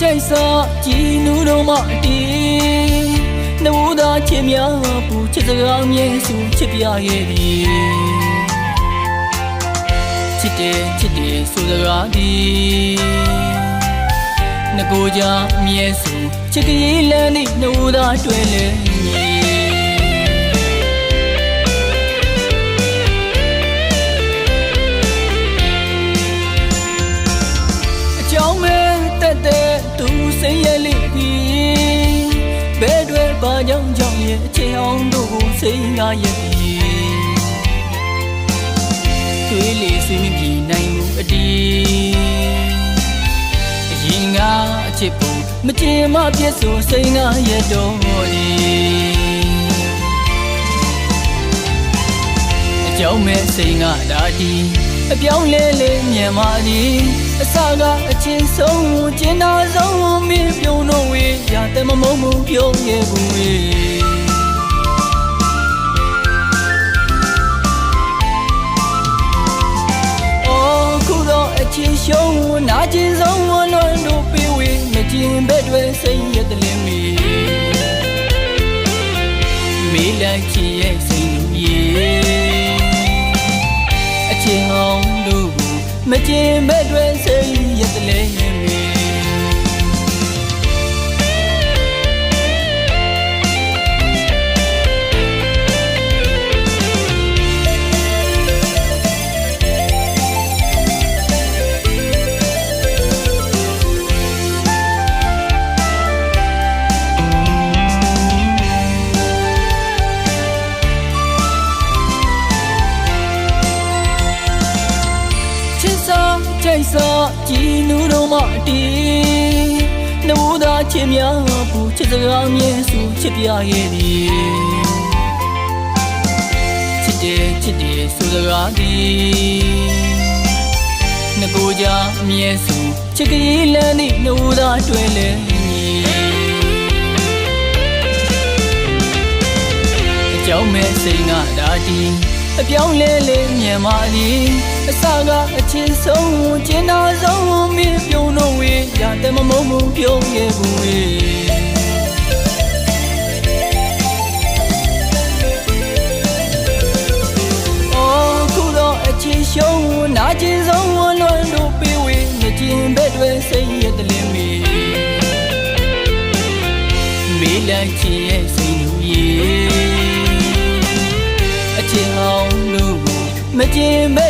တ်စားကြည်နူးတော့မှတီးနှဝသာချစ်များပူချစ်စကားမြဲစုချစ်ပြရဲ့ဒီချစ်တယ်ချစ်တယ်ဆိုစကားဒီငကိုကြအမြဲစုချစ်ကလေးလမ်းနဲ့နှဝသာတွေ့လဲ စိတ်ရဲ့လေးပြီးဘဲတွေပါကြောင့်ကြောင့်ရဲ့အချိန်အောင်တို့ကိုစိတ်ငါရဲ့ပြီးတွေးလေဆွေးမပြေနိုင်မှုအတီးအရင်ကအချစ်ဖို့မချင်မပြည့်စုံစိတ်ငါရဲ့တော့ဒီအကြောင်းမဲ့စိတ်ငါဒါတီအပြောင်းလဲလဲမြန်မာဒီအစကအချင်းဆုံးကျင်နာဆုံးမင်းပြုံးတော့ဝေးရ တဲ့မမုံမှုပြုံးရဲ့ဘူးဝေးအော်ခုတော့အချင်းရှုံးနာကျင်ဆုံးဝလွန်တို့ပေးဝေးမကျင်ဘက်တွေစိတ်ရတဲ့လင်းမီမေးလိုက်ချင်ရဲ့စိတ်လူရဲ့အချင်းဟောင်းတို့ကိုမကျင်ဘက်တွေစိတ်ရတဲ့လင်းမီ ကြိုက်စားကြည်နူးတော့မှတီးနှဝသာချစ်များပူချစ်စကားမြဲစုချစ်ပြရဲ့ဒီချစ်တယ်ချစ်တယ်ဆိုစကားဒီငကိုကြအမြဲစုချစ်ကလေးလမ်းနဲ့နှဝသာတွေ့လဲညီအကြောင်းမဲ့စိတ်ငါဒါတီ အပြောင်းလဲလဲမြန်မာဒီအစကအချင်းဆုံးကျင်နာဆုံးမင်းပြုံးတော့ဝေးရတဲ့မမုံမှုပြုံးရဲ့ဘူး ခြင်းပဲ